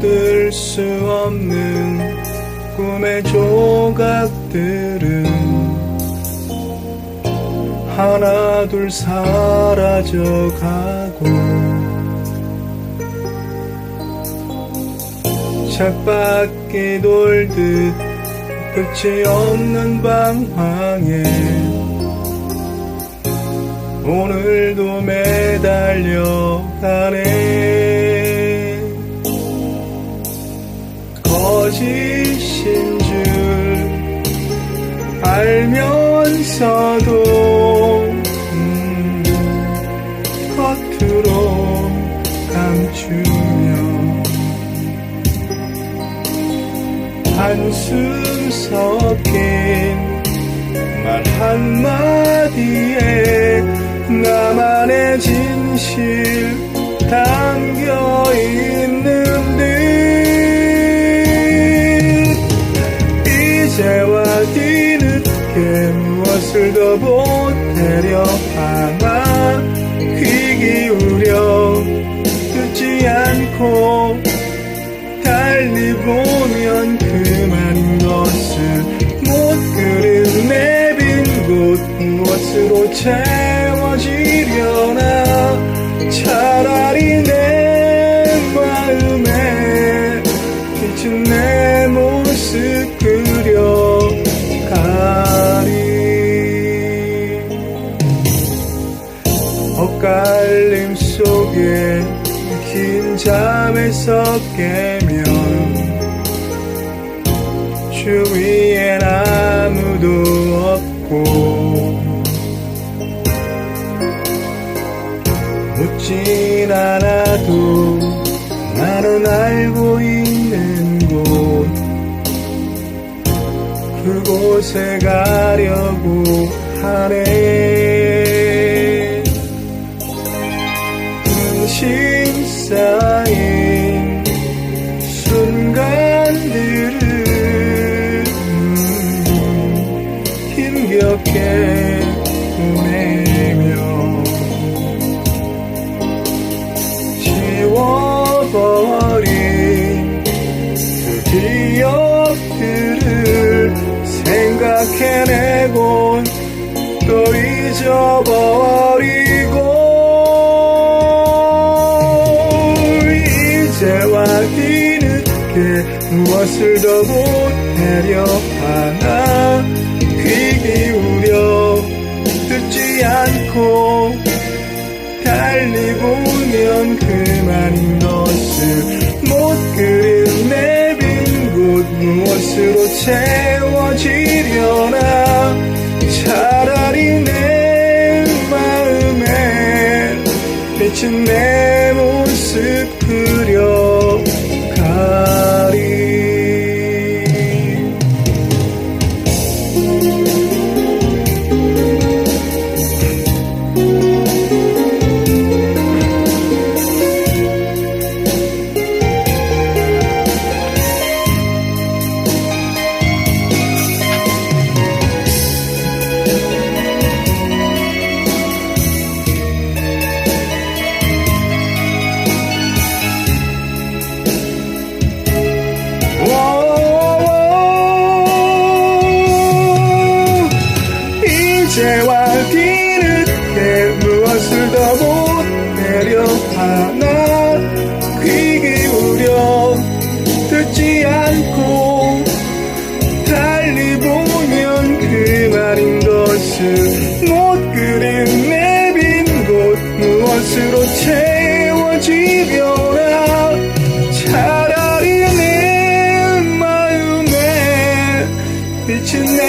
멈출 수 없는 꿈의 조각들은 하나 둘 사라져가고 쳇바퀴 돌듯 끝이 없는 방황에 오늘도 매달려 가네 알면서도 음, 겉으로 감추며 한숨 섞인 말 한마디에 나만의 진실 무엇을 더 보태려 하나 귀 기울여 듣지 않고 달리 보면 그만인 것을 못 그린 내빈 곳 무엇으로 채워지려나? 차 엇갈림 속에 긴 잠에서 깨면 주위엔 아무도 없고 묻진 않아도 나는 알고 있는 곳. 그곳에 가려고 하네 심 쌓인 순간들을 음, 힘겹게 보내며 지워버린 그 기억들을 생각해내곤 또 잊어버리 뒤늦게 무엇을 더 보태려 하나? 귀 기울여 듣지 않고 달리 보면 그만인 것을 못 그린 내 빈 곳 무엇으로 채워지려나? 차라리 내 마음에 비친 내 모습 때와 뒤늦게 무엇을 더 못 내려하나. 귀 기울여 듣지 않고 달리 보면 그 말인 것을 못 그린 내빈 곳 무엇으로 채워지려나. 차라리 내 마음에 비친 내